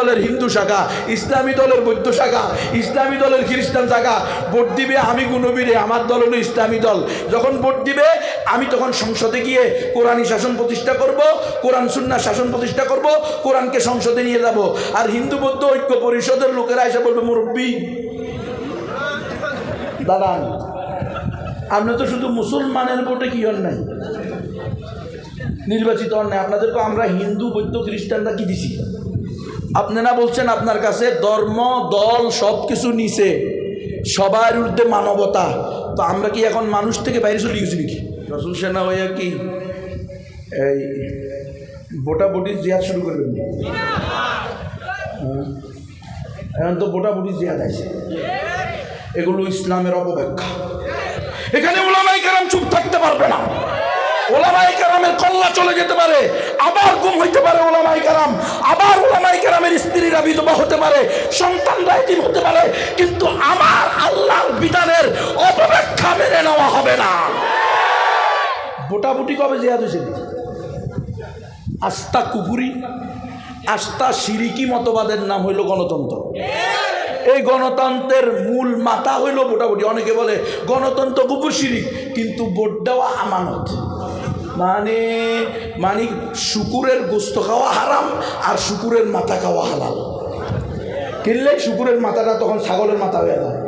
দলের হিন্দু শাখা, ইসলামী দলের বৌদ্ধ শাখা, ইসলামী দলের খ্রিস্টান শাখা, ভোট দিবে আমি গুনবীরে আমার দল হলো ইসলামী দল। যখন ভোট দিবে, আমি তখন সংসদে গিয়ে কোরআনী শাসন প্রতিষ্ঠা করব, কোরআন সুন্না শাসন প্রতিষ্ঠা করব, কোরআনকে সংসদে নিয়ে যাব। আর হিন্দু বৌদ্ধ ঐক্য পরিষদের লোকেরা এসে বলবে, মুরব্বী, দাঁড়ান। আপনি তো শুধু মুসলমানের ভোটে কি হন নাই? নির্বাচিত হন নাই। আপনাদেরকে আমরা হিন্দু, বৌদ্ধ, খ্রিস্টানরা কি দিছি? আপনারা বলছেন আপনার কাছে ধর্ম দল সব কিছু নিছে সবার ঊর্ধ্বে মানবতা। তো আমরা কি এখন মানুষ থেকে বাইরে চলে গেছি নাকি? রসুল সেনা হইয়া কি? এই বোটাবুটি জিয়াদ শুরু করবেন নি? হ্যাঁ। এখন তো বোটাবুটি জিয়াদ আছে। এগুলো ইসলামের অপব্যাখ্যা। এখানে ওলামাই কেরাম চুপ থাকতে পারবে না। ওলামাই কেরামের কল্লা চলে যেতে পারে, আবার গুম হইতে পারে ওলামাই কেরাম, আবার ওলামাই কেরামের স্ত্রীরা বিধবা হতে পারে, সন্তানরা এতিম হতে পারে, কিন্তু আমার আল্লাহর বিধানের অপব্যাখ্যা মেনে নেওয়া হবে না। বোটাবুটি কবে জিয়াদ হয়েছে? আস্থা কুপুরি আস্থা সিরিকি মতবাদের নাম হইল গণতন্ত্র। এই গণতন্ত্রের মূল মাথা হইল মোটামুটি অনেকে বলে, গণতন্ত্র কুকুর শিরিক কিন্তু ভোট দেওয়া আমানত। মানে মানে শুকুরের গোস্ত খাওয়া হারাম আর শুকুরের মাথা খাওয়া হালাল। কিনলে শুকুরের মাথাটা তখন ছাগলের মাথা হয়ে যায়।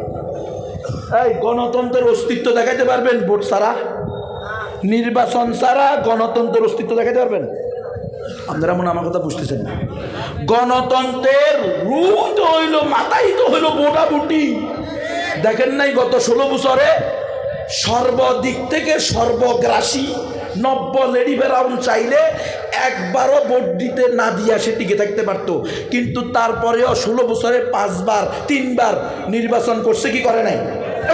এই গণতন্ত্রের অস্তিত্ব দেখাইতে পারবেন ভোট ছাড়া? নির্বাচন ছাড়া গণতন্ত্রের অস্তিত্ব দেখাইতে পারবেন? আপনারা মনে আমার কথা বুঝতেছেন না। গণতন্ত্রের রূপ তো হইল মাথাই তো হইল মোটামুটি দেখেন নাই গত ষোলো বছরে সর্বদিক থেকে সর্বগ্রাসী, নব্য লেডি ফেরাউন চাইলে একবারও ভোট দিতে না দিয়া সে টিকে থাকতে পারত। কিন্তু তারপরেও ষোলো বছরে পাঁচবার, তিনবার নির্বাচন করছে কি করে নাই?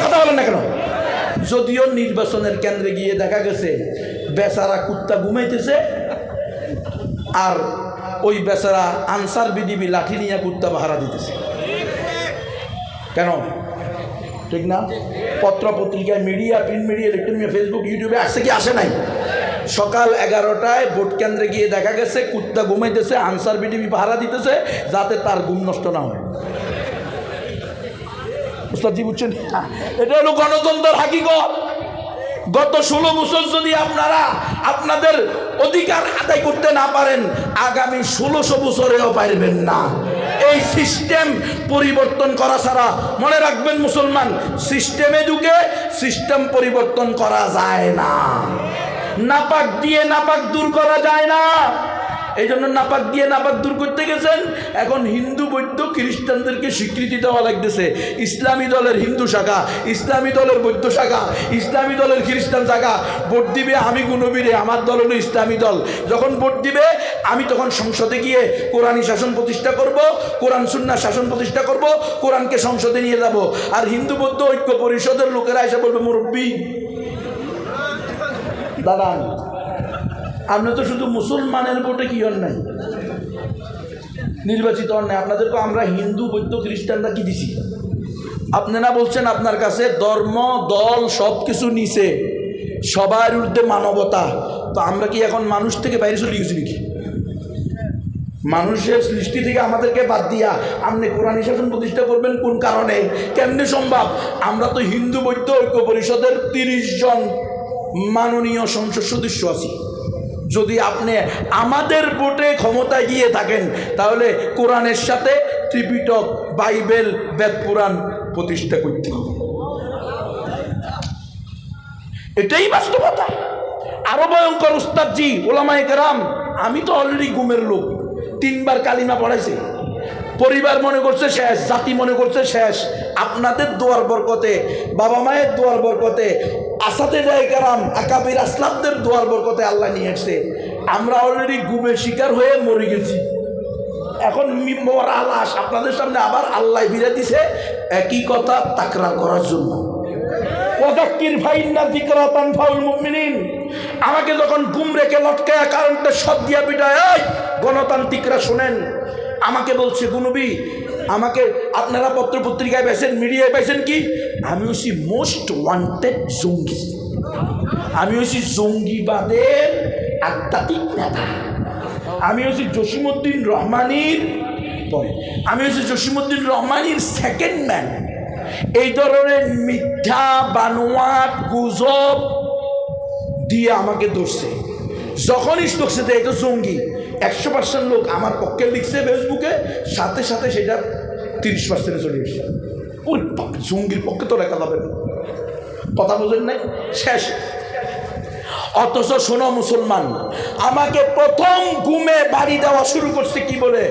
কথা বলেন না কেন? যদিও নির্বাচনের কেন্দ্রে গিয়ে দেখা গেছে, বেচারা কুত্তা ঘুমাইতেছে আর ওই বেচারা আনসার বিডিবি লাঠি নিয়ে কুত্তা পাহারা দিতেছে। কেন? ঠিক না? পত্র পত্রিকায় media print media electronic Facebook ইউটিউবে আসছে কি আসে নাই? সকাল এগারোটায় ভোট কেন্দ্রে গিয়ে দেখা গেছে, কুত্তা ঘুমাইতেছে, আনসার বিডিবি পাহারা দিতেছে, যাতে তার ঘুম নষ্ট না হয়। উস্তাদজি বুঝছেন? এটা হলো গণতন্ত্রের হাকিকত। গত ষোলো বছর যদি আপনারা আপনাদের অধিকার আদায় করতে না পারেন, আগামী ষোলোশো বছরেও পারবেন না। এই সিস্টেম পরিবর্তন করা ছাড়া, মনে রাখবেন মুসলমান, সিস্টেমে ঢুকে সিস্টেম পরিবর্তন করা যায় না। নাপাক দিয়ে নাপাক দূর করা যায় না। এই জন্য নাপাক দিয়ে নাপাক দূর করতে গেছেন। এখন হিন্দু, বৌদ্ধ, খ্রিস্টানদেরকে স্বীকৃতি দেওয়া লাগতেছে। ইসলামী দলের হিন্দু শাখা, ইসলামী দলের বৌদ্ধ শাখা, ইসলামী দলের খ্রিস্টান শাখা। ভোট দিবে আমি গুনবীরে আমার দল হলো ইসলামী দল। যখন ভোট দিবে, আমি তখন সংসদে গিয়ে কোরআনী শাসন প্রতিষ্ঠা করব, কোরআন সুন্না শাসন প্রতিষ্ঠা করব, কোরআনকে সংসদে নিয়ে যাব। আর হিন্দু, বৌদ্ধ ঐক্য পরিষদের লোকেরা এসে বলবে, মুরব্বী, দাঁড়ান। আপনি তো শুধু মুসলমানের ভোটে কি হন নাই? নির্বাচিত হন নাই। আপনাদেরকে আমরা হিন্দু, বৌদ্ধ, খ্রিস্টানরা কি দিছি? আপনারা বলছেন আপনার কাছে ধর্ম, দল সব কিছু নিছে। সবার ঊর্ধ্বে মানবতা। তো আমরা কি এখন মানুষ থেকে বাইরে চলে গেছি নাকি? মানুষের সৃষ্টি থেকে আমাদেরকে বাদ দিয়া আপনি কোরআন শাসন প্রতিষ্ঠা করবেন কোন কারণে? কেমনে সম্ভব? আমরা তো হিন্দু বৈদ্য ঐক্য পরিষদের তিরিশ জন মাননীয় সংসদ সদস্য আছি। যদি আপনি আমাদের ভোটে ক্ষমতায় গিয়ে থাকেন, তাহলে কোরআনের সাথে ত্রিপিটক, বাইবেল, বেদ পুরাণ প্রতিষ্ঠা করতে হবে। এটাই বাস্তবতা। আরও ভয়ঙ্কর উস্তাদজি ওলামাই কেরাম, আমি তো অলরেডি গুমের লোক, তিনবার কালিমা পড়াইছি। পরিবার মনে করছে শেষ, জাতি মনে করছে শেষ। আপনাদের দোয়ার বরকতে, বাবা মায়ের দোয়ার বরকতে আসাতে কারাম, আকাবির আসলামদের দোয়ার বরকতে আল্লাহ নিয়ে এসছে আমরা অলরেডি গুমের শিকার হয়ে মরে গেছি। এখন মরা লাশ আপনাদের সামনে আবার আল্লাহ ফিরে দিছে, একই কথা তাকরার করার জন্য। আমাকে যখন গুম রেখে লটকায় কারেন্টের সব দিয়া এই গণতান্ত্রিকরা শোনেন। আমাকে বলছে, গুনবি, আমাকে আপনারা পত্র পত্রিকায় পাইছেন মিডিয়ায় পাইছেন কি? আমি হচ্ছি মোস্ট ওয়ান্টেড জঙ্গি। আমি হচ্ছি জঙ্গিবাদের আধ্যাত্মিক নেতা। আমি হচ্ছি জসিমুদ্দিন রহমানির পরে আমি হচ্ছে জসিমুদ্দিন রহমানির সেকেন্ড ম্যান এই ধরনের মিথ্যা, বানোয়াট গুজব দিয়ে আমাকে ধরছে। যখনই ধরছে যে এটা জঙ্গি, একশো পার্সেন্ট লোক আমার পক্ষে লিখছে ফেসবুকে সাথে সাথে সেটা তিরিশ পার্সেন্টে চলে এসছে ওই জঙ্গির পক্ষে তো লেখা যাবে? কথা বোঝেন নাই? শেষ। অথচ শোনো মুসলমান, আমাকে প্রথম ঘুমে বাড়ি দেওয়া শুরু করছে কি বলে?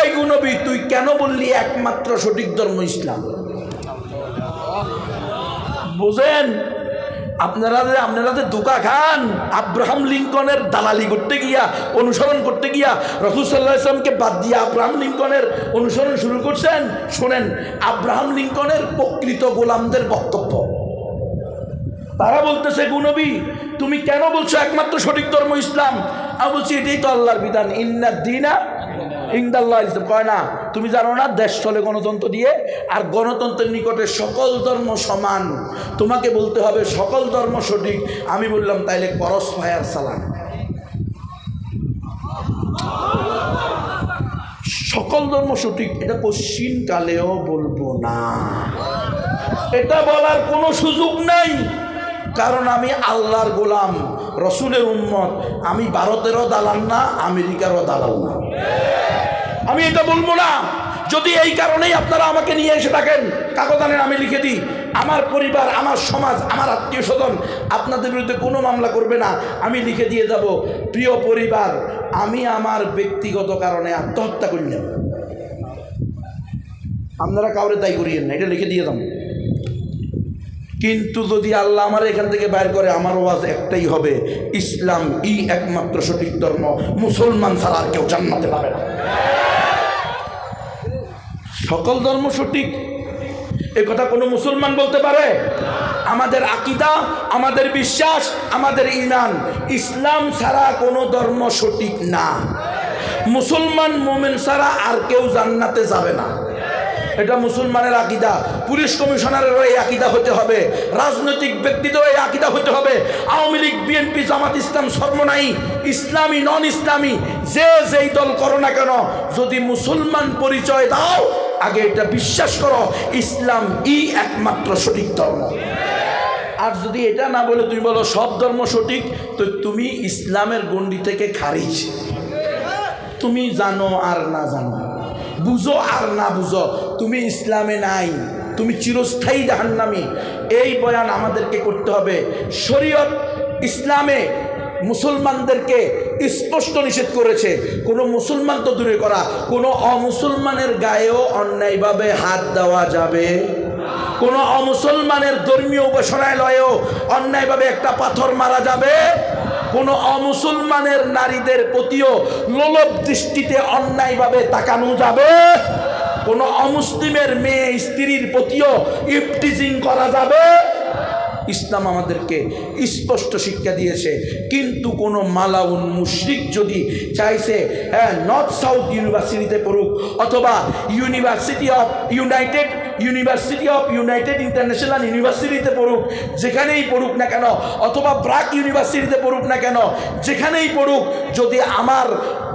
এই গুণবি, তুই কেন বললি একমাত্র সঠিক ধর্ম ইসলাম? বুঝেন? আপনারা যে আপনারা যে দোকা খান, আব্রাহাম লিঙ্কনের দালালি করতে গিয়া, অনুসরণ করতে গিয়া, রসুল সাল্লাহ ইসলামকে বাদ দিয়ে আব্রাহাম লিঙ্কনের অনুসরণ শুরু করছেন, শোনেন, আব্রাহাম লিঙ্কনের প্রকৃত গোলামদের বক্তব্য। তারা বলতেছে গুনবী তুমি কেন বলছো একমাত্র সঠিক ধর্ম ইসলাম? আমি বলছি, এটাই তো আল্লাহর বিধান। ইন্না দিনা ইন্দাল্লাহ ইসলাম কয় না, তুমি জানো না দেশ চলে গণতন্ত্র দিয়ে, আর গণতন্ত্রের নিকটে সকল ধর্ম সমান। তোমাকে বলতে হবে সকল ধর্ম সঠিক। আমি বললাম, তাইলে করস ফায়ার সালাম। সকল ধর্ম সঠিক, এটা কশ্চিন কালেও বলব না। এটা বলার কোনো সুযোগ নাই। কারণ আমি আল্লাহর গোলাম, রসুলের উম্মত। আমি ভারতেরও দালাল না, আমেরিকারও দালাল না। আমি এটা বলব না। যদি এই কারণেই আপনারা আমাকে নিয়ে এসে থাকেন কাগজানে আমি লিখে দিই, আমার পরিবার, আমার সমাজ, আমার আত্মীয় স্বজন আপনাদের বিরুদ্ধে কোনো মামলা করবে না। আমি লিখে দিয়ে যাব, প্রিয় পরিবার, আমি আমার ব্যক্তিগত কারণে আত্মহত্যা করলাম। আপনারা কাউরে দায়ী করিয়েন না, এটা লিখে দিয়ে দাম কিন্তু যদি আল্লাহ আমার এখান থেকে বাইর করে, আমার ওয়াজ একটাই হবে, ইসলাম ই একমাত্র সঠিক ধর্ম। মুসলমান ছাড়া আর কেউ জান্নাতে পাবে না। সকল ধর্ম সঠিক। এ কথা কোনো মুসলমান বলতে পারে? আমাদের আকিদা, আমাদের বিশ্বাস, আমাদের ইমান, ইসলাম ছাড়া কোনো ধর্ম সঠিক না। মুসলমান মোমেন ছাড়া আর কেউ জান্নাতে যাবে না। এটা মুসলমানের আকিদা। পুলিশ কমিশনারেরও এই আকিদা হতে হবে। রাজনৈতিক ব্যক্তিদেরও এই আকিদা হতে হবে। আওয়ামী লীগ, বিএনপি, জামাত ইসলাম সর্বনাই। ইসলামী নন ইসলামী যে যেই দল করো না কেন, যদি মুসলমান পরিচয় দাও, আগে এটা বিশ্বাস করো, ইসলাম ই একমাত্র সঠিক ধর্ম। আর যদি এটা না বলে তুমি বলো সব ধর্ম সঠিক, তো তুমি ইসলামের গণ্ডি থেকে খারিজ। তুমি জানো আর না জানো। বুঝো আর না বুঝো, তুমি ইসলামে নাই, তুমি চিরস্থায়ী জাহান্নামি। এই বয়ান আমাদেরকে করতে হবে। শরীয়ত ইসলামে মুসলমানদেরকে স্পষ্ট নিষেধ করেছে। কোনো মুসলমান তো দূরে করা, কোনো অমুসলমানের গায়েও অন্যায়ভাবে হাত দেওয়া যাবে। কোনো অমুসলমানের ধর্মীয় উপাসনায় লয়েও অন্যায়ভাবে একটা পাথর মারা যাবে। কোনো অমুসলমানের নারীদের প্রতিও লোলভ দৃষ্টিতে অন্যায়ভাবে তাকানো যাবে? কোনো অমুসলিমের মেয়ে স্ত্রীর প্রতিও ইফটিজিং করা যাবে? ইসলাম আমাদেরকে স্পষ্ট শিক্ষা দিয়েছে, কিন্তু কোনো মালাউন মুশরিক যদি চাইছে হ্যাঁ নর্থ সাউথ ইউনিভার্সিটিতে পড়ুক অথবা university of united university of united international ইউনিভার্সিটিতে পড়ুক, যেখানেই পড়ুক না কেন, অথবা ব্রাক ইউনিভার্সিটিতে পড়ুক না কেন, যেখানেই পড়ুক, যদি আমার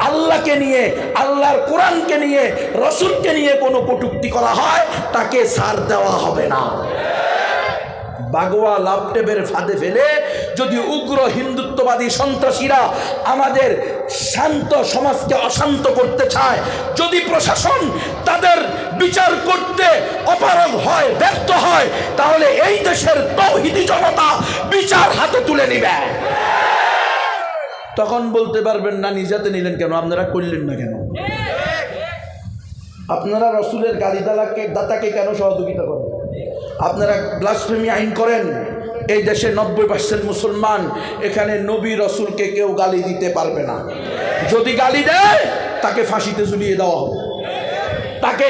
আল্লাহকে নিয়ে, আল্লাহর কোরআনকে নিয়ে, রসুলকে নিয়ে কোনো কটুক্তি করা হয়, তাকে সার দেওয়া হবে না। বাগোয়া লাপটেপের ফাঁদে ফেলে যদি উগ্র হিন্দুত্ববাদী সন্ত্রাসীরা আমাদের শান্ত সমাজকে অশান্ত করতে চায়। যদি প্রশাসন তাদের বিচার করতে অপারগ হয়, ব্যর্থ হয়, তাহলে এই দেশের তৌহিদি জনতা বিচার হাতে তুলে নিবে। তখন বলতে পারবেন, না, নিজাতে নিলেন কেন? আপনারা করলেন না কেন? আপনারা রসুলের গালি দালাকে দাতাকে কেন সহযোগিতা করেন? আপনারা ব্লাসফেমি আইন করেন? এই দেশে নব্বই পার্সেন্ট মুসলমান, এখানে নবী রসুলকে কেউ গালি দিতে পারবে না। যদি গালি দেয়, তাকে ফাঁসিতে ঝুলিয়ে দেওয়া হবে। তাকে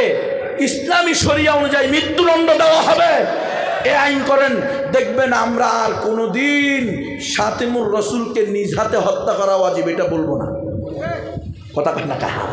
ইসলামী শরিয়া অনুযায়ী মৃত্যুদণ্ড দেওয়া হবে। এ আইন করেন, দেখবেন আমরা আর কোনোদিন সাতেমুর রসুলকে নিজ হাতে হত্যা করা ওয়াজিব, এটা বলব না। কথা কান্না কাহা।